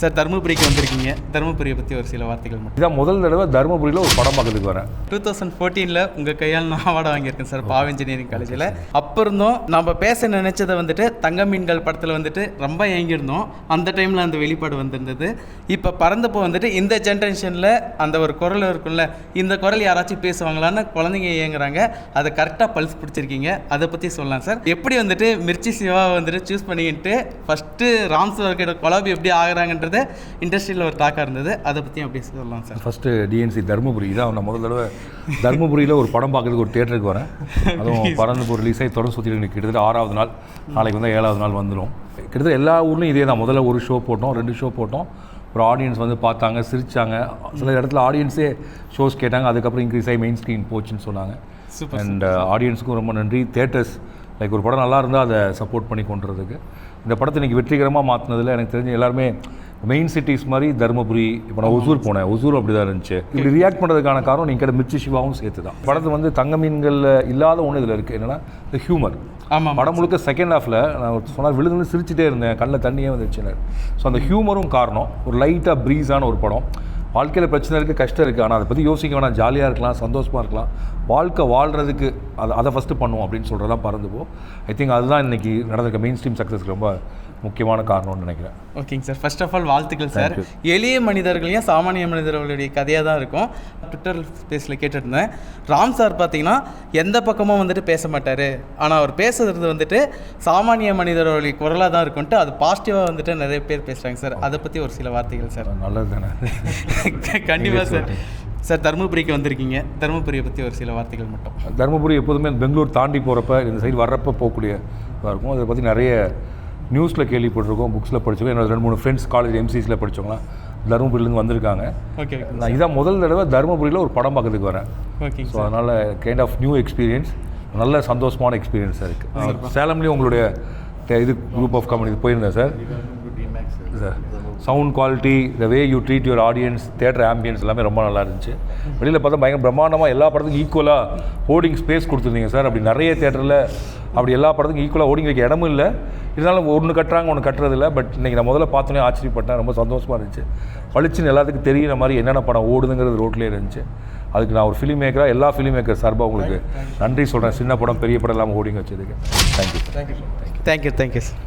Sir தருமபுரிக்கு வந்திருக்கீங்க. தருமபுரியை பற்றி ஒரு சில வார்த்தைகள் மட்டும். இதான் முதல் தடவை தருமபுரியில் ஒரு படம் பார்க்கறதுக்கு வரேன். டூ தௌசண்ட் ஃபோர்டீனில் உங்கள் கையால் நான் அவார்டு வாங்கியிருக்கேன் சார் பாவ இன்ஜினியரிங் காலேஜில் அப்போ இருந்தோம் நம்ம பேச நினைச்சதை வந்துட்டு தங்க மீன்கள் படத்தில் வந்துட்டு ரொம்ப ஏங்கியிருந்தோம் அந்த டைமில் அந்த வெளிப்பாடு வந்திருந்தது. இப்போ பறந்தப்போ வந்துட்டு இந்த ஜென்ரேஷனில் அந்த ஒரு குரல் இருக்குல்ல இந்த குரல் யாராச்சும் பேசுவாங்களான்னு குழந்தைங்க ஏங்குறாங்க அதை கரெக்டாக பல்ஸ் பிடிச்சிருக்கீங்க. அதை பற்றி சொல்லலாம் சார். எப்படி வந்துட்டு மிர்ச்சி சிவா வந்துட்டு சூஸ் பண்ணிக்கிட்டு ஃபஸ்ட்டு ராம் சார்கிட்ட கொலாபி எப்படி ஆகுறாங்கன்றது இண்டஸ்ட்ரியில் ஒரு டாக்காக இருந்தது. அதை பற்றியும் அப்படியே சொல்லலாம் சார். ஃபஸ்ட்டு டிஎன்சி தருமபுரி இதான் நான் முதல் தடவை தருமபுரியில் ஒரு படம் பார்க்கறதுக்கு ஒரு தேட்டருக்கு வரேன். அதுவும் பறந்து ரிலீஸ் ஆகி தொடர்ந்து சுற்றிட்டு எனக்கு கிட்டத்தட்ட ஆறாவது நாள் நாளைக்கு வந்து ஏழாவது நாள் வந்துடும் கிட்டத்தட்ட எல்லா ஊர்லேயும் இதே தான். முதல்ல ஒரு ஷோ போட்டோம் ரெண்டு ஷோ போட்டோம். ஒரு ஆடியன்ஸ் வந்து பார்த்தாங்க சிரிச்சாங்க. சில இடத்துல ஆடியன்ஸே ஷோஸ் கேட்டாங்க அதுக்கப்புறம் இன்க்ரீஸ் ஆகி மெயின் ஸ்க்ரீன் போச்சுன்னு சொன்னாங்க. அண்ட் ஆடியன்ஸுக்கும் ரொம்ப நன்றி. தேட்டர்ஸ் லைக் ஒரு படம் நல்லா இருந்தால் அதை சப்போர்ட் பண்ணி கொண்டுறதுக்கு. இந்த படத்தை இன்றைக்கி வெற்றிகரமாக மாற்றினதில் எனக்கு தெரிஞ்ச எல்லாருமே மெயின் சிட்டிஸ் மாதிரி தருமபுரி இப்போ நான் ஒசூர் போனேன். ஒசூர் அப்படி தான் இருந்துச்சு. இப்படி ரியாக்ட் பண்ணுறதுக்கான காரணம் நீங்கள் கிட்ட மிர்ச்சி சிவாவும் சேர்த்து தான் படத்து வந்து தங்க மீன்களில் இல்லாத ஒன்று இதில் இருக்குது என்னென்னா இந்த ஹியூமர் ஆமாம் படம் முழுக்க செகண்ட் ஹாஃபில் நான் சொன்னால் விழுந்து சிரிச்சிட்டே இருந்தேன். கண்ணில் தண்ணியே வந்துருச்சு ஸோ அந்த ஹியூமரும் காரணம் ஒரு லைட்டாக ப்ரீஸான ஒரு படம். வாழ்க்கையில் பிரச்சனை இருக்குது கஷ்டம் இருக்குது ஆனால் அதை பற்றி யோசிக்க வேணாம். ஜாலியாக இருக்கலாம் சந்தோஷமாக இருக்கலாம். வாழ்க்கை வாழ்கிறதுக்கு அதை அதை ஃபஸ்ட்டு பண்ணுவோம் அப்படின்னு சொல்கிறதெல்லாம் பறந்து போ. ஐ திங்க் அதுதான் இன்றைக்கி நடந்திருக்க மெயின் ஸ்ட்ரீம் சக்ஸஸ்க்கு ரொம்ப முக்கியமான காரணம்னு நினைக்கிறேன். ஓகேங்க சார். ஃபர்ஸ்ட் ஆஃப் ஆல் வாழ்த்துக்கள் சார். எளிய மனிதர்களையும் சாமானிய மனிதர்களுடைய கதையாக தான் இருக்கும். ட்விட்டர் ஸ்பேஸில் கேட்டுருந்தேன். ராம் சார் பார்த்தீங்கன்னா எந்த பக்கமும் வந்துட்டு பேச மாட்டார். ஆனால் அவர் பேசுறது வந்துட்டு சாமானிய மனிதர்களுடைய குரலாக தான் இருக்கும்ட்டு அது பாசிட்டிவாக வந்துட்டு நிறைய பேர் பேசுகிறாங்க சார். அதை பற்றி ஒரு சில வார்த்தைகள் சார். நல்லது தானே? கண்டிப்பாக சார். சார் தருமபுரிக்கு வந்திருக்கீங்க. தருமபுரியை பற்றி ஒரு சில வார்த்தைகள் மட்டும். தருமபுரி எப்போதுமே பெங்களூர் தாண்டி போகிறப்ப இந்த சைடு வர்றப்ப போகக்கூடிய இருக்கும். அதை பற்றி நிறைய நியூஸில் கேள்விப்பட்டிருக்கோம் புக்ஸில் படிச்சிருக்கோம். என்னோட ரெண்டு மூணு ஃப்ரெண்ட்ஸ் காலேஜ் எம்சிஸில் படித்தவங்களாம் தருமபுரியிலேருந்து வந்திருக்காங்க. ஓகே நான் இதான் முதல் தடவை தருமபுரியில் ஒரு படம் பார்க்கறதுக்கு வரேன். ஓகேங்க ஸோ அதனால் கைண்ட் ஆஃப் நியூ எக்ஸ்பீரியன்ஸ் நல்ல சந்தோஷமான எக்ஸ்பீரியன்ஸாக இருக்குது சேலம்லேயும் உங்களுடைய இது குரூப் ஆஃப் கம்பெனி போயிருந்தேன் sir sir sound quality the way you treat your audience theatre ambience எல்லாமே ரொம்ப நல்லா இருந்துச்சு. வெளியில் பார்த்தா பயங்கர பிரம்மாண்டமாக எல்லா படத்துக்கும் ஈக்குவலாக ஹோர்டிங் ஸ்பேஸ் கொடுத்துருந்தீங்க சார் அப்படி நிறைய தேட்டரில் அப்படி எல்லா படத்துக்கும் ஈக்குவலாக ஹோர்டிங் வைக்க இடமும் இல்லை. இருந்தாலும் ஒன்று கட்டுறாங்க ஒன்று கட்டுறதில்ல. பட் இன்றைக்கி நான் முதல்ல பார்த்தோன்னே ஆச்சரியப்பட்டேன். ரொம்ப சந்தோஷமாக இருந்துச்சு. பளிச்சுன்னு எல்லாத்துக்கும் தெரியிற மாதிரி என்னென்ன படம் ஓடுதுங்கிறது ரோட்லேயே இருந்துச்சு. அதுக்கு நான் ஒரு ஃபிலிம் மேக்கராக எல்லா ஃபிலிம் மேக்கர் சார்பாக உங்களுக்கு நன்றி சொல்கிறேன் சின்ன படம் பெரிய படம் இல்லாமல் ஓடிங்க வச்சதுக்கு தேங்க்யூ தேங்க்யூ தேங்க்யூ சார்